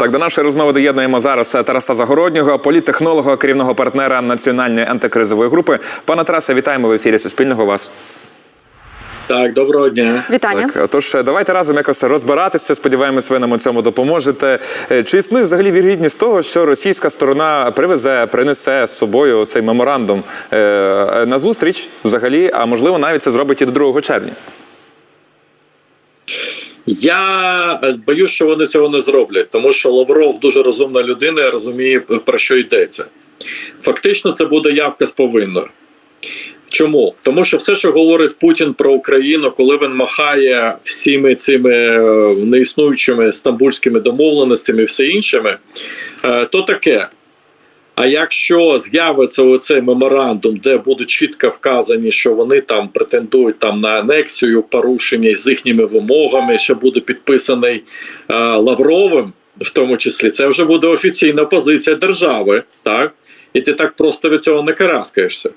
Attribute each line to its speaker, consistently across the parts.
Speaker 1: Так, до нашої розмови доєднуємо зараз Тараса Загороднього, політтехнолога, керівного партнера національної антикризової групи. Пане Тарасе, вітаємо в ефірі Суспільного вас.
Speaker 2: Так, доброго дня.
Speaker 3: Вітання.
Speaker 1: Так, тож давайте разом якось розбиратися. Сподіваємось, ви нам у цьому допоможете. Е, Чи існує взагалі вірогідність того, що російська сторона привезе, принесе з собою цей меморандум е, на зустріч взагалі, а можливо навіть це зробить і до 2 червня?
Speaker 2: Я боюсь, що вони цього не зроблять, тому що Лавров дуже розумна людина, і розуміє про що йдеться. Фактично, це буде явка з повинною. Чому? Тому що все, що говорить Путін про Україну, коли він махає всіми цими е, неіснуючими стамбульськими домовленостями і все іншими, е, то таке. А якщо з'явиться оцей меморандум, де будуть чітко вказані, що вони там претендують там на анексію, порушення з їхніми вимогами, що буде підписаний е, Лавровим, в тому числі, це вже буде офіційна позиція держави, так? І ти так просто від цього не караскаєшся.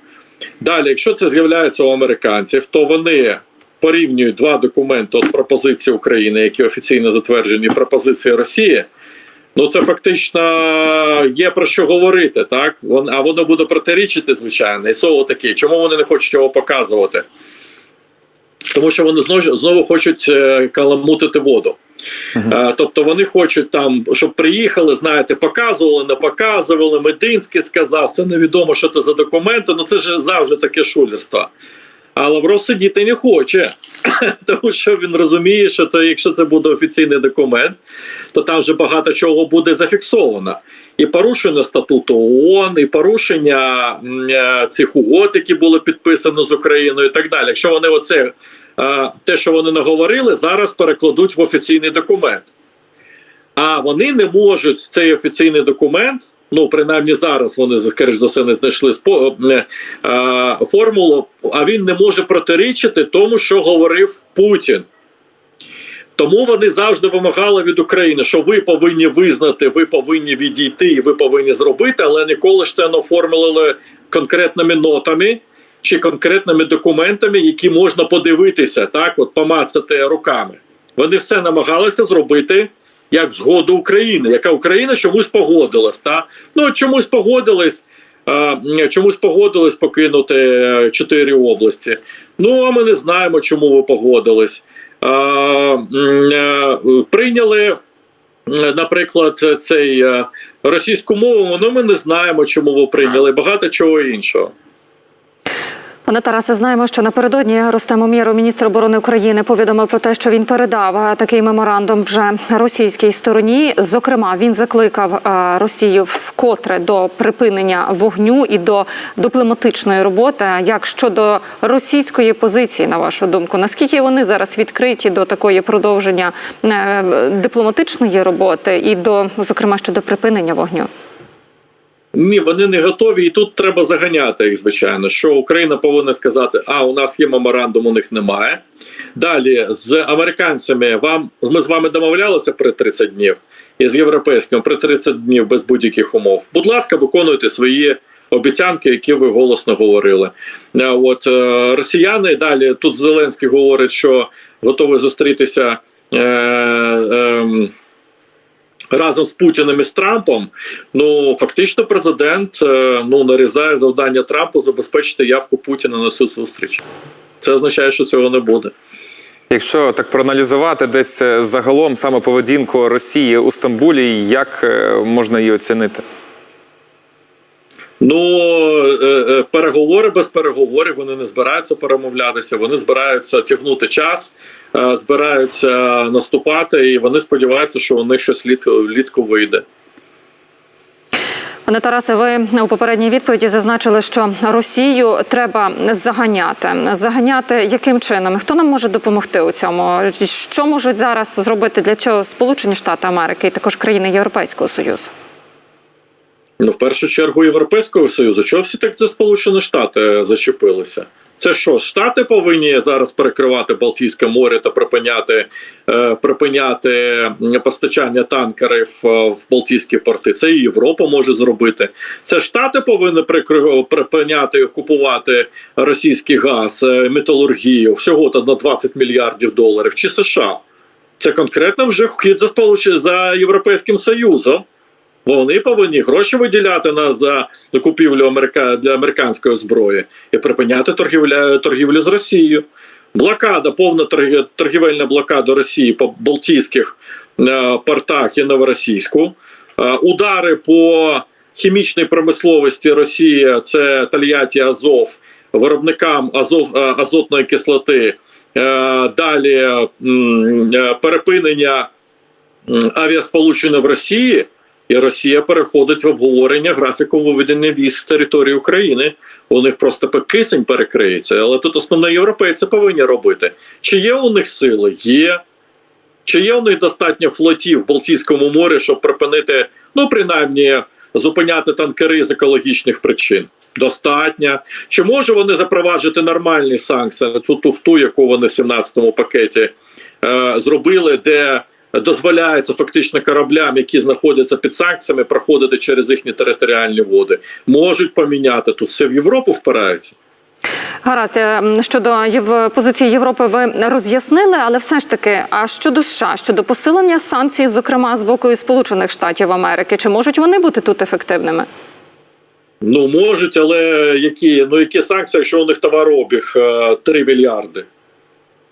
Speaker 2: Далі, якщо це з'являється у американців, то вони порівнюють два документи от пропозиції України, які офіційно затверджені, пропозиції Росії. Ну, це фактично є про що говорити, так? А воно буде протирічити, звичайно. І слово таке. Чому вони не хочуть його показувати? Тому що вони знову, знову хочуть е, каламутити воду. Е, тобто вони хочуть там, щоб приїхали, знаєте, показували, не показували. Мединський сказав, це невідомо, що це за документи. Ну це ж завжди таке шулерство. А Лавров сидіти не хоче, тому що він розуміє, що це, якщо це буде офіційний документ, то там вже багато чого буде зафіксовано. І порушення статуту ООН, і порушення е, цих угод, які були підписані з Україною, і так далі. Якщо вони оце е, те, що вони наговорили, зараз перекладуть в офіційний документ. А вони не можуть цей офіційний документ. Ну, принаймні зараз вони скоріш за все не знайшли спо- е, е, формулу, а він не може протирічити тому, що говорив Путін. Тому вони завжди вимагали від України, що ви повинні визнати, ви повинні відійти і ви повинні зробити, але ніколи ж це не оформили конкретними нотами чи конкретними документами, які можна подивитися, так, от помацати руками. Вони все намагалися зробити як згоду України, яка Україна чомусь погодилась. Та? Ну чомусь погодилась. Чомусь погодились покинути е, чотири області. Ну а ми не знаємо, чому ви погодились. Е, Прийняли, наприклад, цей е, російську мову. Ну ми не знаємо, чому ви прийняли. Багато чого іншого.
Speaker 3: Пане Тарасе, знаємо, що напередодні Ростем Умєров, міністр оборони України, повідомив про те, що він передав е, такий меморандум вже російській стороні. Зокрема, він закликав е, Росію вкотре до припинення вогню і до дипломатичної роботи. Як щодо російської позиції, на вашу думку, наскільки вони зараз відкриті до такої продовження е, дипломатичної роботи і до, зокрема, щодо припинення вогню?
Speaker 2: Ні, вони не готові, і тут треба заганяти їх, звичайно. Що Україна повинна сказати: а у нас є меморандум, у них немає. Далі з американцями вам ми з вами домовлялися при 30 днів, і з європейськими при 30 днів без будь-яких умов. Будь ласка, виконуйте свої. Обіцянки, які ви голосно говорили, Е, от е, росіяни далі тут Зеленський говорить, що готовий зустрітися е, е, разом з Путіним і з Трампом. Ну фактично, президент е, ну нарізає завдання Трампу забезпечити явку Путіна на цю зустріч. Це означає, що цього не буде.
Speaker 1: Якщо так проаналізувати десь е, загалом саме поведінку Росії у Стамбулі, як е, можна її оцінити?
Speaker 2: Ну е, е, переговори без переговорів вони не збираються перемовлятися. Вони збираються тягнути час, е, збираються наступати, і вони сподіваються, що у них щось літку, влітку вийде.
Speaker 3: Пане Тарасе, ви у попередній відповіді зазначили, що Росію треба заганяти. Заганяти яким чином? Хто нам може допомогти у цьому? Що можуть зараз зробити для цього Сполучені Штати Америки і також країни Європейського Союзу?
Speaker 2: Ну, в першу чергу Європейського Союзу. Чого всі так за Сполучені Штати зачепилися? Це що, Штати повинні зараз перекривати Балтійське море та припиняти, е, припиняти постачання танкерів е, в Балтійські порти? Це і Європа може зробити. Це Штати повинні припиняти і купувати російський газ, е, металургію всього то на 20 мільярдів доларів, чи США? Це конкретно вже вхід за за Європейським Союзом. Бо вони повинні гроші виділяти на за купівлю Америка... для американської зброї і припиняти торгівля... торгівлю з Росією. Блокада, повна торгівельна блокада Росії по Балтійських е, портах і Новоросійську. Е, удари по хімічній промисловості Росії це Тольятті Азов, виробникам азов, е, азотної кислоти. Е, Далі е, перепинення авіасполучення в Росії, і Росія переходить в обговорення графіку виведення віз з території України. У них просто кисень перекриється. Але тут основно європейці повинні робити. Чи є у них сили? Є. Чи є у них достатньо флотів в Балтійському морі, щоб припинити, ну принаймні, зупиняти танкери з екологічних причин? Достатньо. Чи може вони запроваджувати нормальні санкції на цю туфту, яку вони в 17-му пакеті е, зробили, де дозволяється фактично кораблям, які знаходяться під санкціями, проходити через їхні територіальні води? Можуть поміняти тут все в Європу впирається.
Speaker 3: Гаразд, е, щодо позиції Європи ви роз'яснили, але все ж таки, а щодо США, щодо посилення санкцій, зокрема з боку Сполучених Штатів Америки, чи можуть вони бути тут ефективними?
Speaker 2: Ну можуть, але які ну які санкції, якщо у них товарообіг е, 3 мільярди?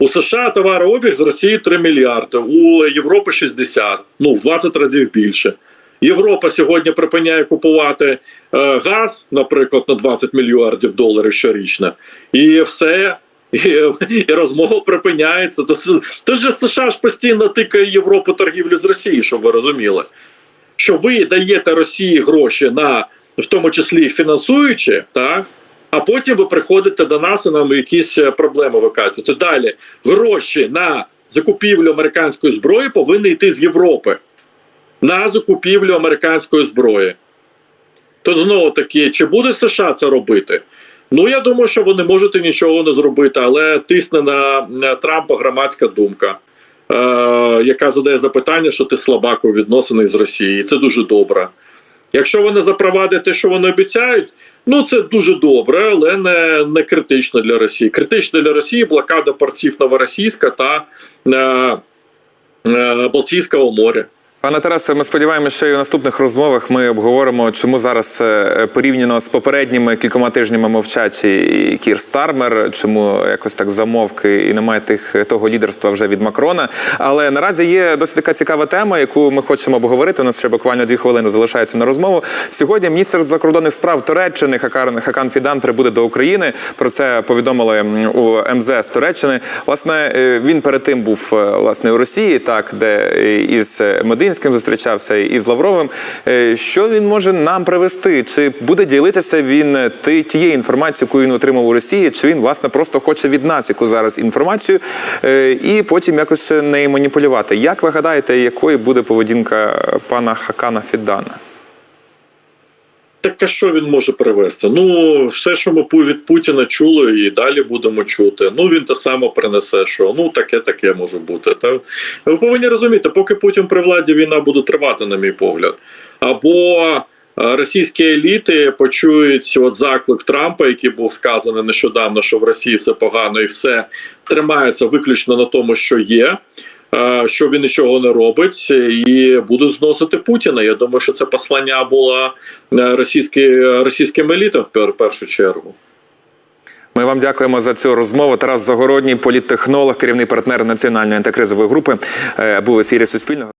Speaker 2: У США товарообіг з Росії 3 мільярди, у Європи 60, ну в 20 разів більше. Європа сьогодні припиняє купувати е, газ, наприклад, на 20 мільярдів доларів щорічно, і все. І, і розмова припиняється. Тож же США ж постійно тикає Європу торгівлю з Росією, щоб ви розуміли. Що ви даєте Росії гроші на в тому числі фінансуючи, так а потім ви приходите до нас і нам якісь е, проблеми викачуєте. Далі гроші на закупівлю американської зброї повинні йти з Європи на закупівлю американської зброї. То знову таки, чи буде США це робити? Ну я думаю, що вони можуть нічого не зробити, але тисне на Трампа громадська думка. Е, яка задає запитання, що ти слабак у відносинах з Росією, і це дуже добре. Якщо вони запровадять те, що вони обіцяють, ну це дуже добре, але не, не критично для Росії. Критично для Росії блокада портів Новоросійська та е, е, Балтійського моря.
Speaker 1: Пане Тарасе, ми сподіваємося, що і у наступних розмовах ми обговоримо, чому зараз е, порівняно з попередніми кількома тижнями мовчать і Кір Стармер, чому якось так замовки і немає тих того лідерства вже від Макрона. Але наразі є досить така цікава тема, яку ми хочемо обговорити. У нас ще буквально дві хвилини залишається на розмову. Сьогодні міністр закордонних справ Туреччини Хакан Хакан Фідан прибуде до України. Про це повідомили у МЗС Туреччини. Власне, е, він перед тим був е, власне у Росії, так де е, із Мединським зустрічався і з Лавровим. Е, Що він може нам привести? Чи буде ділитися він е, тією інформацією, яку він отримав у Росії, чи він власне просто хоче від нас яку зараз інформацію е, і потім якось нею маніпулювати? Як ви гадаєте, якою буде поведінка пана Хакана Фіддана?
Speaker 2: Так а що він може привести? Ну, все, що ми від Путіна чули, і далі будемо чути. Ну він те саме принесе, що ну таке, таке може бути. Та ви повинні розуміти, поки Путін при владі війна буде тривати, на мій погляд. Або російські еліти почують от заклик Трампа, який був сказаний нещодавно, що в Росії все погано і все тримається виключно на тому, що є. Е, Що він нічого не робить, і будуть зносити Путіна. Я думаю, що це послання було е, російські, російським елітам в першу чергу.
Speaker 1: Ми вам дякуємо за цю розмову. Тарас Загородній, політтехнолог, керівний партнер національної антикризової групи, е, був в ефірі Суспільного.